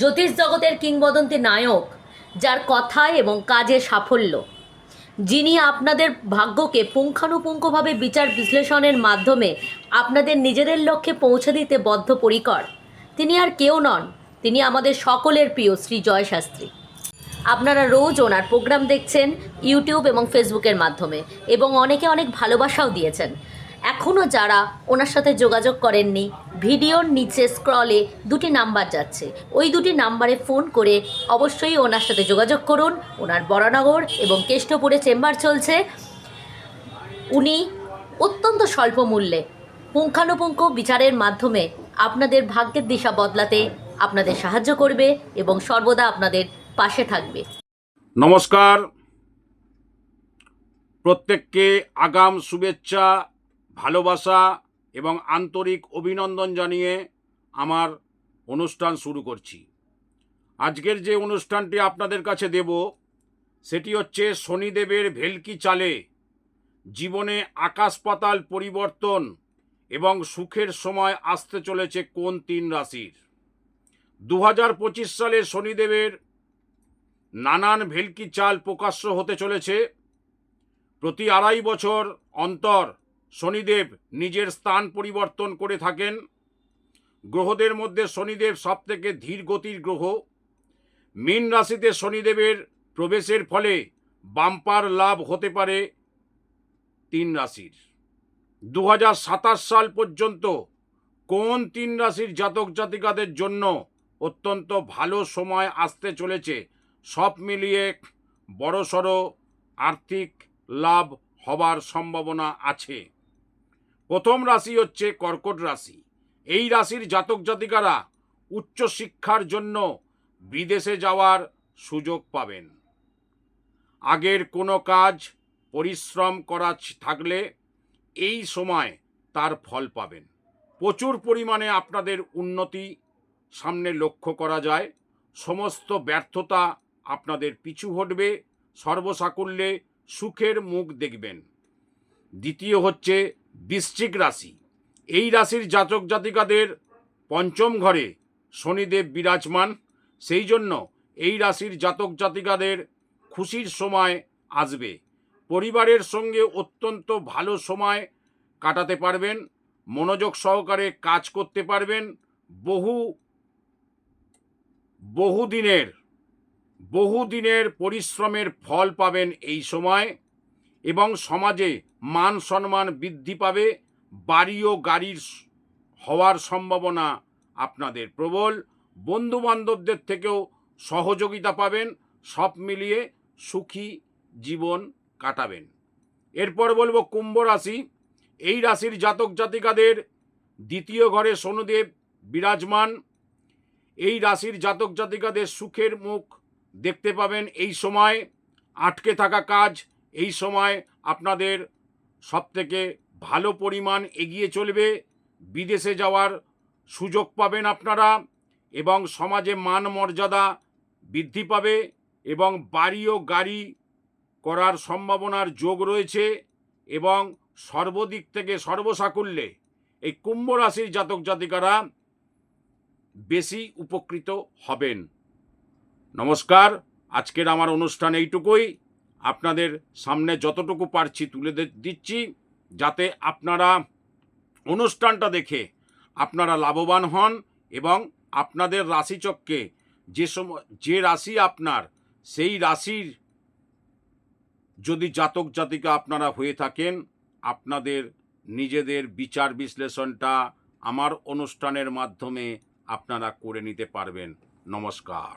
জ্যোতিষ জগতের কিংবদন্তি নায়ক, যার কথায় এবং কাজে সাফল্য। যিনি আপনাদের ভাগ্যকে পুঙ্খানুপুঙ্খভাবে বিচার বিশ্লেষণের মাধ্যমে আপনাদের নিজেদের লক্ষ্যে পৌঁছে দিতে বদ্ধপরিকর। তিনি আর কেউ নন, তিনি আমাদের সকলের প্রিয় শ্রী জয় শাস্ত্রী আপনারা রোজ ওনার প্রোগ্রাম দেখছেন, ইউটিউব এবং ফেসবুকের মাধ্যমে, এবং অনেকে অনেক ভালোবাসাও দিয়েছেন। এখনও যারা ওনার সাথে যোগাযোগ করেননি, ভিডিওর নিচে স্ক্রলে দুটি নাম্বার যাচ্ছে। ওই দুটি নাম্বারে ফোন করে অবশ্যই ওনার সাথে যোগাযোগ করুন। ওনার বরানগর এবং কেষ্টপুরে চেম্বার চলছে। উনি অত্যন্ত স্বল্প মূল্যে পুঙ্খানুপুঙ্খ বিচারের মাধ্যমে আপনাদের ভাগ্যের দিশা বদলাতে আপনাদের সাহায্য করবে এবং সর্বদা আপনাদের পাশে থাকবে। নমস্কার। প্রত্যেককে আগাম শুভেচ্ছা ভালোবাসা এবং আন্তরিক অভিনন্দন জানিয়ে আমার অনুষ্ঠান শুরু করছি। আজকের যে অনুষ্ঠানটি আপনাদের কাছে দেব, সেটি হচ্ছে শনিদেবের ভেলকি চালে জীবনে আকাশ পাতাল পরিবর্তন এবং সুখের সময় আসতে চলেছে কোন তিন রাশির। দু হাজার পঁচিশ সালে শনিদেবের নানান ভেলকি চাল প্রকাশ্য হতে চলেছে। প্রতি আড়াই বছর অন্তর শনিদেব নিজের স্থান পরিবর্তন করে থাকেন। গ্রহদের মধ্যে শনিদেব সবথেকে ধীর গতির গ্রহ। মীন রাশিতে শনিদেবের প্রবেশের ফলে বাম্পার লাভ হতে পারে তিন রাশির। দু হাজার সাতাশ সাল পর্যন্ত কোন তিন রাশির জাতক জাতিকাদের জন্য অত্যন্ত ভালো সময় আসতে চলেছে সব মিলিয়ে বড়সড় আর্থিক লাভ হবার সম্ভাবনা আছে। প্রথম রাশি হচ্ছে কর্কট রাশি। এই রাশির জাতক জাতিকারা উচ্চশিক্ষার জন্য বিদেশে যাওয়ার সুযোগ পাবেন। আগের কোনো কাজ পরিশ্রম করা থাকলে এই সময় তার ফল পাবেন। প্রচুর পরিমাণে আপনাদের উন্নতি সামনে লক্ষ্য করা যায়। সমস্ত ব্যর্থতা আপনাদের পিছু হটবে। সর্বসাকুল্যে সুখের মুখ দেখবেন। দ্বিতীয় হচ্ছে বৃশ্চিক রাশি। এই রাশির জাতক জাতিকাদের পঞ্চম ঘরে শনিদেব বিরাজমান। সেই জন্য এই রাশির জাতক জাতিকাদের খুশির সময় আসবে। পরিবারের সঙ্গে অত্যন্ত ভালো সময় কাটাতে পারবেন, মনোযোগ সহকারে কাজ করতে পারবেন। বহু, বহুদিনের বহুদিনের পরিশ্রমের ফল পাবেন এই সময়। এবং সমাজে মান সম্মান বৃদ্ধি পাবে, বাড়ি ও গাড়ির হওয়ার সম্ভাবনা আপনাদের প্রবল। বন্ধু বান্ধবদের থেকেও সহযোগিতা পাবেন, সব মিলিয়ে সুখী জীবন কাটাবেন। এরপর বলব কুম্ভ রাশি। এই রাশির জাতক জাতিকাদের দ্বিতীয় ঘরে শনিদেব বিরাজমান। এই রাশির জাতক জাতিকাদের সুখের মুখ দেখতে পাবেন এই সময়। আটকে থাকা কাজ এই সময় আপনাদের সবথেকে ভালো পরিমাণ এগিয়ে চলবে। বিদেশে যাওয়ার সুযোগ পাবেন আপনারা এবং সমাজে মান মর্যাদা বৃদ্ধি পাবে এবং বাড়ি ও গাড়ি করার সম্ভাবনার যোগ রয়েছে এবং সর্বদিক থেকে সর্বসাকুল্যে এই কুম্ভ রাশির জাতক জাতিকারা বেশি উপকৃত হবেন। নমস্কার, আজকের আমার অনুষ্ঠান এইটুকুই। আপনাদের সামনে যতটুকু পারছি তুলে দিচ্ছি যাতে আপনারা অনুষ্ঠানটা দেখে আপনারা লাভবান হন এবং আপনাদের রাশিচক্রে যে সময় যে রাশি আপনার, সেই রাশির যদি জাতক জাতিকা আপনারা হয়ে থাকেন, আপনাদের নিজেদের বিচার বিশ্লেষণটা আমার অনুষ্ঠানের মাধ্যমে আপনারা করে নিতে পারবেন। নমস্কার।